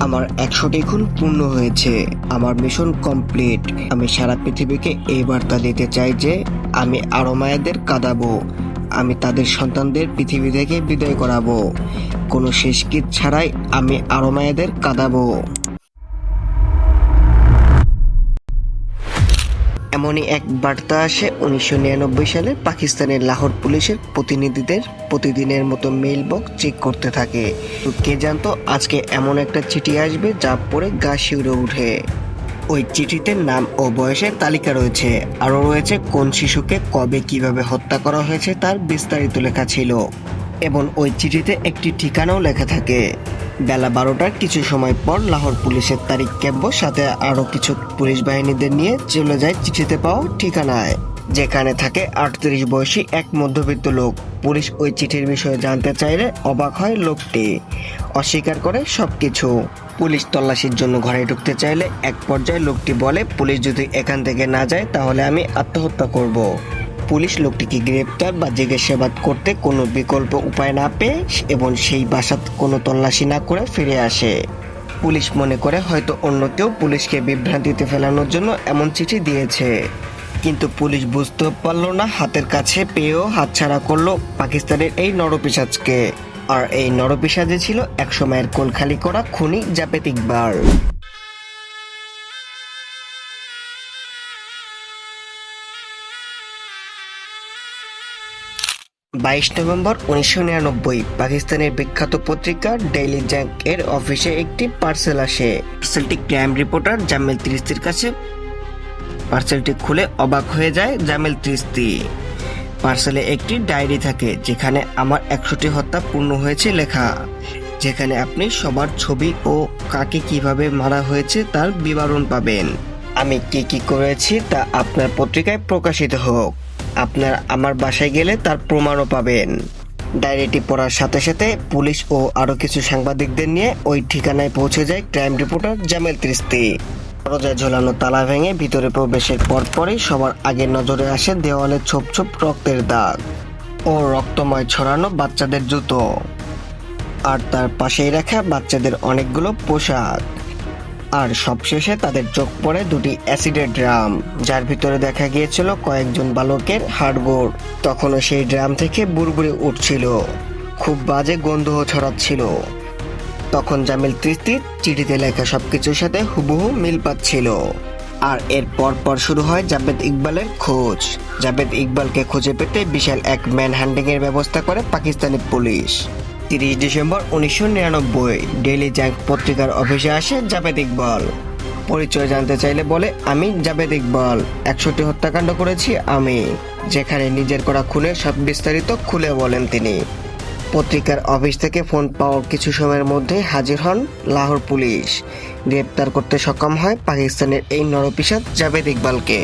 আমার একশোটি খুন পূর্ণ হয়েছে। আমার মিশন কমপ্লিট আমি সারা পৃথিবীকে এই বার্তা দিতে চাই যে, আমি আরও মায়েদের কাঁদাবো। আমি তাদের সন্তানদের পৃথিবী থেকে বিদায় করাবো। কোনো শেষ শেষকৃত ছাড়াই আমি আরও মায়েদের কাঁদাবো। এমনই এক বার্তা আসে উনিশশো নিরানব্বই সালে পাকিস্তানের লাহোর পুলিশের প্রতিনিধিদের প্রতিদিনের মতো মেইল বক্স চেক করতে থাকে। কে জানতো আজকে এমন একটা চিঠি আসবে যা পড়ে গা শিউরে উঠে ওই চিঠিতে নাম ও বয়সের তালিকা রয়েছে। আরও রয়েছে কোন শিশুকে কবে কীভাবে হত্যা করা হয়েছে তার বিস্তারিত লেখা ছিল। এবং ওই চিঠিতে একটি ঠিকানাও লেখা থাকে। বেলা বারোটার কিছু সময় পর লাহোর পুলিশের তারিখ ক্যাম্প সাথে আরও কিছু পুলিশ বাহিনীদের নিয়ে চলে যায় চিঠিতে পাওয়া ঠিকানায়, যেখানে থাকে আটত্রিশ বয়সী এক মধ্যবিত্ত লোক। পুলিশ ওই চিঠির বিষয়ে জানতে চাইলে অবাক হয় লোকটি, অস্বীকার করে সব কিছু পুলিশ তল্লাশির জন্য ঘরে ঢুকতে চাইলে এক পর্যায়ে লোকটি বলে, পুলিশ যদি এখান থেকে না যায়, তাহলে আমি আত্মহত্যা করব। পুলিশ লোকটিকে গ্রেপ্তার বা জিজ্ঞাসাবাদ করতে কোনো বিকল্প উপায় না পেয়ে এবং সেই বাসাত কোনো তল্লাশি না করে ফিরে আসে। পুলিশ মনে করে হয়তো অন্য কেউ পুলিশকে বিভ্রান্তিতে ফেলানোর জন্য এমন চিঠি দিয়েছে। কিন্তু পুলিশ বুঝতে পারল না হাতের কাছে পেয়েও হাতছাড়া করল পাকিস্তানের এই নরপিসাজকে আর এই নরপিসাজে ছিল একসময়ের কোল খালি করা খুনি জাপেত বাইশ নভেম্বর উনিশশো নিরানব্বই। পাকিস্তানের বিখ্যাত পত্রিকা ডেইলি জ্যাঙ্ক এর অফিসে একটি পার্সেল আসে। পার্সেলটি ক্রাইম রিপোর্টার জামিল ত্রিস্তির কাছে। পার্সেলটি খুলে অবাক হয়ে যায় জামিল ত্রিস্তি। পার্সেলে একটি ডায়েরি থাকে যেখানে আমার একশোটি হত্যা পূর্ণ হয়েছে লেখা। যেখানে আপনি সবার ছবি ও কাকে কীভাবে মারা হয়েছে তার বিবরণ পাবেন। আমি কি কি করেছি তা আপনার পত্রিকায় প্রকাশিত হোক। আপনার আমার বাসায় গেলে তার প্রমাণও পাবেন। ডায়েরিটি পড়ার সাথে সাথে পুলিশ ও আরও কিছু সাংবাদিকদের নিয়ে ওই ঠিকানায় পৌঁছে যায় ক্রাইম রিপোর্টার জামেল ত্রিস্তি। দরজায় ঝোলানো তালা ভেঙে ভিতরে প্রবেশের পরপরই সবার আগে নজরে আসে দেওয়ালে ছোপ ছোপ রক্তের দাগ ও রক্তময় ছড়ানো বাচ্চাদের জুতো। আর তার পাশেই রাখা বাচ্চাদের অনেকগুলো পোশাক। আর সবশেষে তাদের চোখ পড়ে দুটি অ্যাসিডের ড্রাম, যার ভিতরে দেখা গিয়েছিল কয়েকজন বালকের হাড়গোড়। তখনও সেই ড্রাম থেকে বুড়বুড়ি উঠছিল। খুব বাজে গন্ধ ছড়াচ্ছিল। তখন জামিল তৃপ্তি চিঠিতে লেখা সবকিছুর সাথে হুবহু মিল পাচ্ছিল। আর এর পর পর শুরু হয় জাবেদ ইকবালের খোঁজ। জাবেদ ইকবালকে খুঁজে পেতে বিশাল এক ম্যান হ্যান্ডিং এর ব্যবস্থা করে পাকিস্তানি পুলিশ। তিরিশ ডিসেম্বর উনিশশো নিরানব্বই। ডেইলি জ্যাঙ্ক পত্রিকার অফিসে আসে জাবেদ ইকবাল পরিচয় জানতে চাইলে বলে, আমি জাবেদ ইকবাল একশোটি হত্যাকাণ্ড করেছি আমি। যেখানে নিজের করা খুনের সব বিস্তারিত খুলে বলেন তিনি। পত্রিকার অফিস থেকে ফোন পাওয়ার কিছু সময়ের মধ্যে হাজির হন লাহোর পুলিশ। গ্রেপ্তার করতে সক্ষম হয় পাকিস্তানের এই নরপিসাদ জাবেদ ইকবালকে